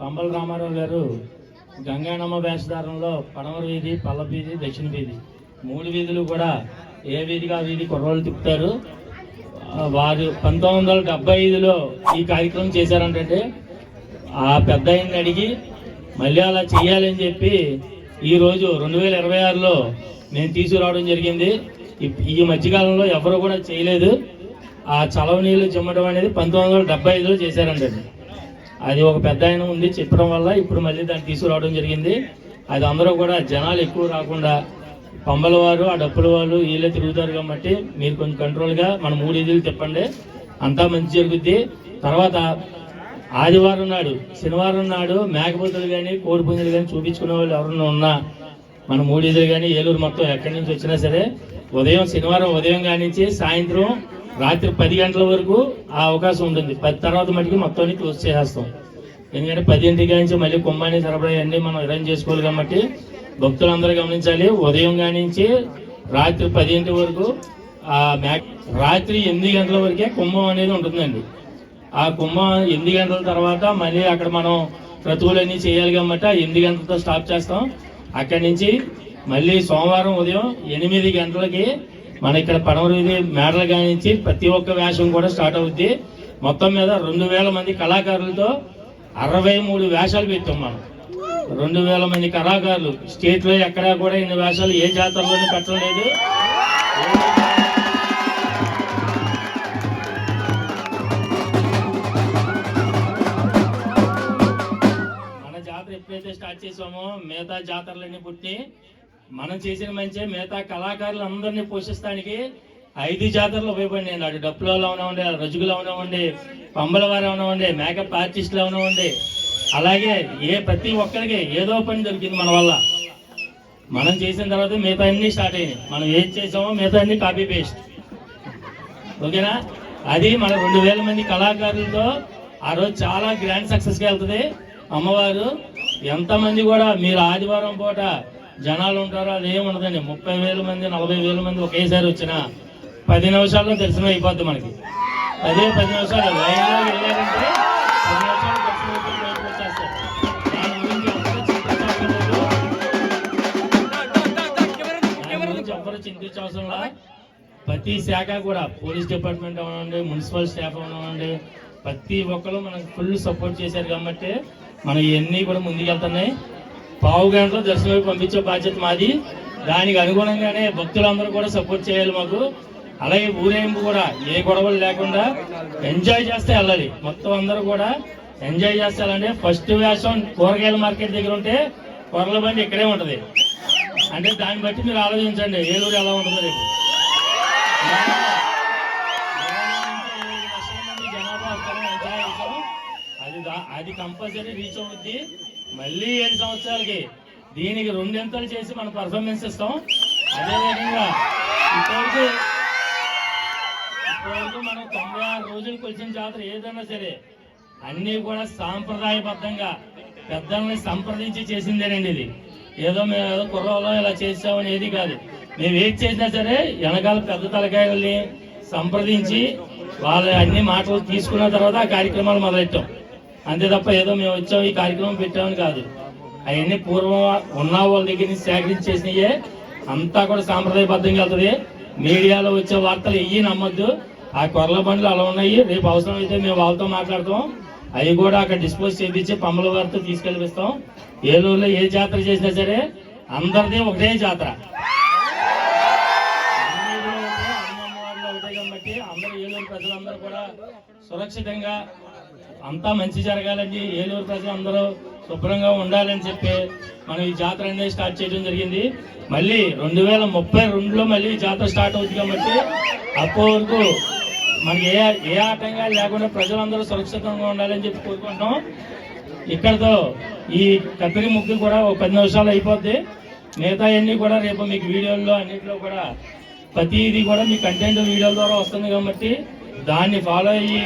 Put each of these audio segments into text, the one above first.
పంబల రామారావు గారు గంగానమ్మ వేషధారంలో పడమర వీధి పల్ల వీధి దక్షిణ వీధి. మూడు వీధులు కూడా ఏ వీధిగా వీధి కుర్రోళ్ళు తిప్పుతారు. వారు పంతొమ్మిది వందల డెబ్బై ఐదులో ఈ కార్యక్రమం చేశారంటే ఆ పెద్ద ఆయన్ని అడిగి మళ్ళీ అలా చేయాలని చెప్పి ఈరోజు రెండు వేల ఇరవై ఆరులో నేను తీసుకురావడం జరిగింది. ఈ- ఈ మధ్యకాలంలో ఎవరు కూడా చేయలేదు. ఆ చలవ నీళ్ళు చిమ్మడం అనేది పంతొమ్మిది వందల డెబ్బై ఐదులో చేశారంటే అది ఒక పెద్ద ఆయన ఉంది చెప్పడం వల్ల ఇప్పుడు మళ్ళీ దాన్ని తీసుకురావడం జరిగింది. అది అందరూ కూడా జనాలు ఎక్కువ రాకుండా పంబల వారు ఆ డప్పుల వాళ్ళు వీళ్ళే తిరుగుతారు కాబట్టి మీరు కొంచెం కంట్రోల్గా మన మూడు ఇదిలు తిప్పండి అంతా మంచి జరుగుద్ది. తర్వాత ఆదివారం నాడు శనివారం నాడు మేకపోతులు కానీ కోడిపుంజులు కానీ చూపించుకునే వాళ్ళు ఎవరన్నా ఉన్నా మన మూడీదులు కానీ ఏలూరు మొత్తం ఎక్కడి నుంచి వచ్చినా సరే ఉదయం శనివారం ఉదయం కానించి సాయంత్రం రాత్రి పది గంటల వరకు ఆ అవకాశం ఉంటుంది. పది తర్వాత మటుకు మొత్తాన్ని క్లోజ్ చేసేస్తాం. ఎందుకంటే పదింటికి నుంచి మళ్ళీ కుంభాన్ని సరఫరా అన్నీ మనం అరేంజ్ చేసుకోవాలి కాబట్టి భక్తులందరూ గమనించాలి. ఉదయం కానించి రాత్రి పదింటి వరకు ఆ మ్యాక్ రాత్రి ఎనిమిది గంటల వరకే కుంభం అనేది ఉంటుందండి. ఆ కుంభం ఎనిమిది గంటల తర్వాత మళ్ళీ అక్కడ మనం క్రతువులన్నీ చేయాలి కాబట్టి ఆ ఎనిమిది గంటలతో స్టాప్ చేస్తాం. అక్కడి నుంచి మళ్ళీ సోమవారం ఉదయం ఎనిమిది గంటలకి మన ఇక్కడ పడమర వీధి మేడల ప్రతి ఒక్క వేషం కూడా స్టార్ట్ అవుద్ది. మొత్తం మీద రెండు వేల మంది కళాకారులతో అరవై మూడు వేషాలు పెట్టాం మనం. రెండు వేల మంది కళాకారులు. స్టేట్లో ఎక్కడా కూడా ఇన్ని వేషాలు ఏ జాతరలోనే పెట్టలేదు మన జాతర ఎప్పుడైతే స్టార్ట్ చేసామో మిగతా జాతరలన్నీ పుట్టి మనం చేసిన మంచి మిగతా కళాకారులు అందరినీ పోషిస్తానికి ఐదు జాతరలు ఉపయోగపడినాయి అటు డప్పులలో ఉండే రజుగులో ఉండే పంబల వారు ఉండే మేకప్ ఆర్టిస్టులు ఉండే. అలాగే ఏ ప్రతి ఒక్కరికి ఏదో పని దొరికింది మన వల్ల. మనం చేసిన తర్వాత మిగతా అన్ని స్టార్ట్ అయినాయి. మనం ఏం చేసామో మిగతా అన్ని కాపీ పేస్ట్ ఓకేనా? అది మన రెండు వేల మంది కళాకారులతో ఆ రోజు చాలా గ్రాండ్ సక్సెస్గా వెళ్తుంది. అమ్మవారు ఎంతమంది కూడా మీరు ఆదివారం పూట జనాలు ఉంటారో? అది ఏముండదండి ముప్పై వేల మంది నలభై వేల మంది ఒకేసారి వచ్చిన పది నిమిషాల్లో దర్శనం అయిపోద్ది మనకి. అదే పది నిమిషాలు. లైన్లో వెళ్ళారంటే పది నిమిషాలు దర్శనం అయిపోయి బయటకు వచ్చేస్తారు దాని గురించి ప్రతి శాఖ కూడా పోలీస్ డిపార్ట్మెంట్ అవనండి మున్సిపల్ స్టాఫ్ అవనండి ప్రతి ఒక్కరు మనకు ఫుల్ సపోర్ట్ చేశారు కాబట్టి మనం ఇవన్నీ కూడా ముందుకెళ్తున్నాయి. పావు గంటలో దర్శనం వైపు పంపించే బాధ్యత మాది. దానికి అనుగుణంగానే భక్తులందరూ కూడా సపోర్ట్ చేయాలి మాకు. అలాగే ఊరేగింపు కూడా ఏ గొడవలు లేకుండా ఎంజాయ్ చేస్తే వెళ్ళాలి మొత్తం అందరూ కూడా ఎంజాయ్ చేస్తే ఫస్ట్ వేషం కూరగాయల మార్కెట్ దగ్గర ఉంటే కొరల బండి ఇక్కడే ఉంటుంది. అంటే దాన్ని బట్టి మీరు ఆలోచించండి ఏలూరు ఎలా ఉంటుందో రేపు. అది అది కంపల్సరీ రీచ్ అవుద్ది. మళ్ళీ ఏడు సంవత్సరాలకి దీనికి రెండింతలు చేసి మనం పర్ఫార్మెన్స్ ఇస్తాం. అదేవిధంగా విధంగా ఇప్పటివరకు మనం తొంభై ఆరు రోజులు వచ్చిన జాతర ఏదైనా సరే అన్నీ కూడా సాంప్రదాయబద్ధంగా పెద్దల్ని సంప్రదించి చేసిందేనండి ఇది. ఏదో మేము ఏదో కుర్రలో ఇలా చేసామని ఏది కాదు. మేము ఏది చేసినా సరే వెనకాల పెద్ద తలకాయల్ని సంప్రదించి వాళ్ళ అన్ని మాటలు తీసుకున్న తర్వాత ఆ కార్యక్రమాలు మొదలెట్టాం. అంతే తప్ప ఏదో మేము వచ్చాం ఈ కార్యక్రమం పెట్టామని కాదు. అవన్నీ పూర్వం ఉన్న వాళ్ళ దగ్గర నుంచి సేకరించి చేసినయే. అంతా కూడా సాంప్రదాయబద్ధంగా వెళ్తుంది. మీడియాలో వచ్చే వార్తలు ఇవి నమ్మద్దు. ఆ కొర్ల బండ్లు అలా ఉన్నాయి. రేపు అవసరం అయితే మేము వాళ్ళతో మాట్లాడతాం. అవి కూడా అక్కడ డిస్పోజ్ చేయించి పమ్మల వారితో తీసుకెళ్ళిస్తాం ఏలూరులో ఏ జాతర చేసినా సరే అందరిది ఒకటే జాతర. ఒకటే అందరూ ఏలూరు ప్రజలందరూ కూడా సురక్షితంగా అంతా మంచి జరగాలని ఏలూరు ప్రజలందరూ శుభ్రంగా ఉండాలని చెప్పి మనం ఈ జాతర అనేది స్టార్ట్ చేయడం జరిగింది. మళ్ళీ రెండు వేల ముప్పై రెండులో మళ్ళీ జాతర స్టార్ట్ అవుతుంది కాబట్టి అప్పటి వరకు మనకి ఏ ఏ ఆటంగా లేకుండా ప్రజలందరూ సురక్షితంగా ఉండాలని చెప్పి కోరుకుంటున్నాం. ఇక్కడతో ఈ కత్తిరి ముగ్గు కూడా ఒక పది నిమిషాలు అయిపోద్ది. మిగతా అన్నీ కూడా రేపు మీకు వీడియోల్లో అన్నింటిలో కూడా ప్రతిదీ కూడా మీ కంటెంట్ వీడియోల ద్వారా వస్తుంది కాబట్టి దాన్ని ఫాలో అయ్యి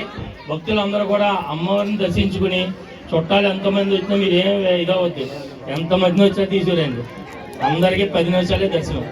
భక్తులందరూ కూడా అమ్మవారిని దర్శించుకుని చుట్టాలు ఎంతమంది వచ్చినా మీరు ఏం ఇదవద్దు ఎంతమంది వచ్చినా తీసుకురండి. అందరికీ పది నిమిషాలే దర్శనం.